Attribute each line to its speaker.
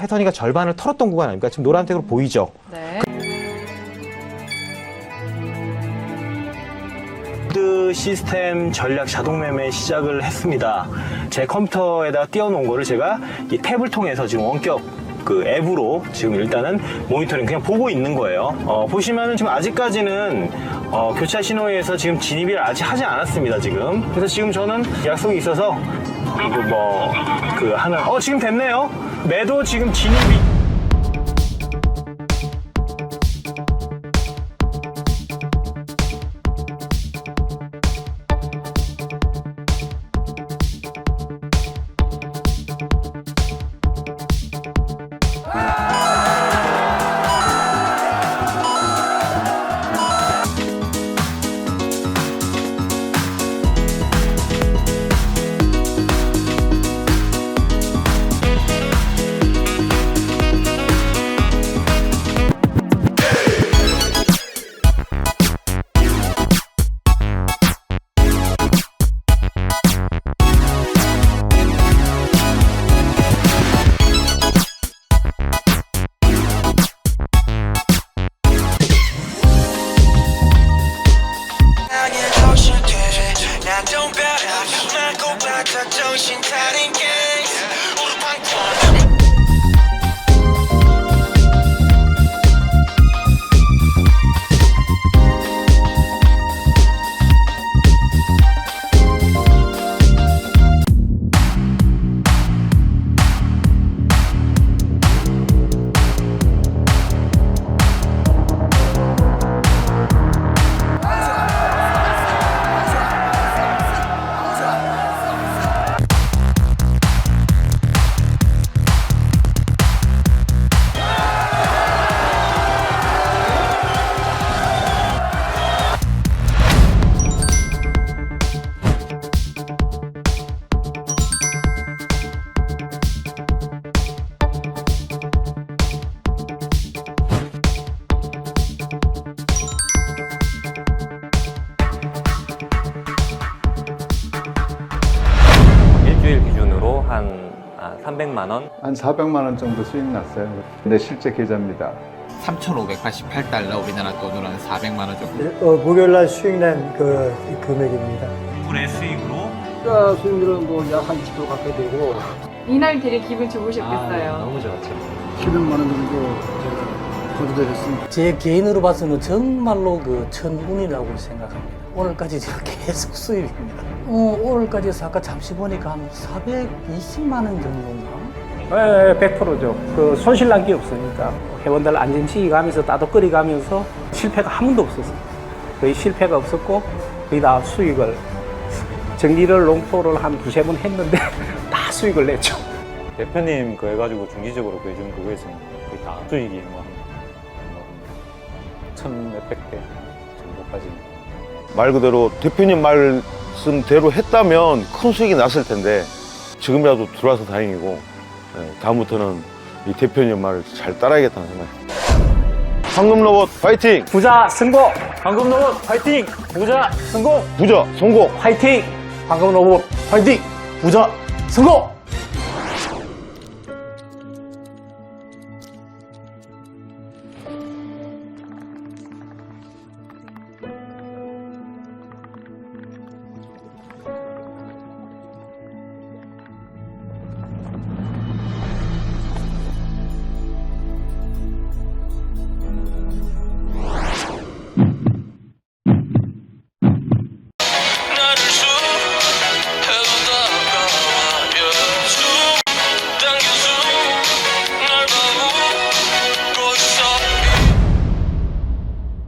Speaker 1: 패턴이가 절반을 털었던 구간 아닙니까? 지금 노란색으로 보이죠?
Speaker 2: 네.
Speaker 3: 모드 시스템 전략 자동 매매 시작을 했습니다. 제 컴퓨터에다 띄워놓은 거를 제가 이 탭을 통해서 지금 원격 그 앱으로 지금 일단은 모니터링 그냥 보고 있는 거예요. 어, 보시면은 지금 아직까지는 어, 교차 신호에서 지금 진입을 아직 하지 않았습니다. 지금 그래서 지금 저는 약속이 있어서 이거 뭐 그 하는 어 지금 됐네요. 매도 지금 진입이
Speaker 4: 난 don't 맞고 바짝 정신 차린 게
Speaker 5: 한 아, 300만 원
Speaker 6: 한 400만 원 정도 수익 났어요. 내 실제 계좌입니다.
Speaker 7: 3,588달러 우리나라 돈으로 한 400만 원 정도.
Speaker 8: 어, 목요일 날 수익 낸 그 금액입니다.
Speaker 3: 불의 수익으로
Speaker 8: 수익률은 뭐약 한 20% 가까이 되고
Speaker 2: 이날 되게 기분 좋으셨겠어요.
Speaker 5: 너무 좋았죠
Speaker 8: 700만 원 정도 제가 거두되셨습니다. 제 개인으로 봐서는 정말로 그 천운이라고 생각합니다. 오늘까지 제가 계속 수입입니다. 어, 오늘까지 해서 아까 잠시 보니까 한 420만 원 정도인가?
Speaker 9: 네, 100%죠. 그 손실 난 게 없으니까 회원들 안전지기 가면서 따뜻거리 가면서 실패가 한 번도 없었어요. 거의 실패가 없었고 거의 다 수익을 정리를 롱포를 한 두세 번 했는데 다 수익을 냈죠.
Speaker 5: 대표님 그 해가지고 중기적으로 보여준 그거에서는 거의 다 수익이 뭐천 몇백 배 정도까지
Speaker 10: 말 그대로 대표님 말씀대로 했다면 큰 수익이 났을 텐데 지금이라도 들어와서 다행이고 예, 다음부터는 이 대표님 말을 잘 따라야겠다는 생각입니다. 황금 로봇 파이팅!
Speaker 9: 부자 성공!
Speaker 5: 방금 로봇 파이팅! 부자 성공!
Speaker 10: 부자 성공!
Speaker 9: 화이팅! 황금 로봇 화이팅! 부자 성공!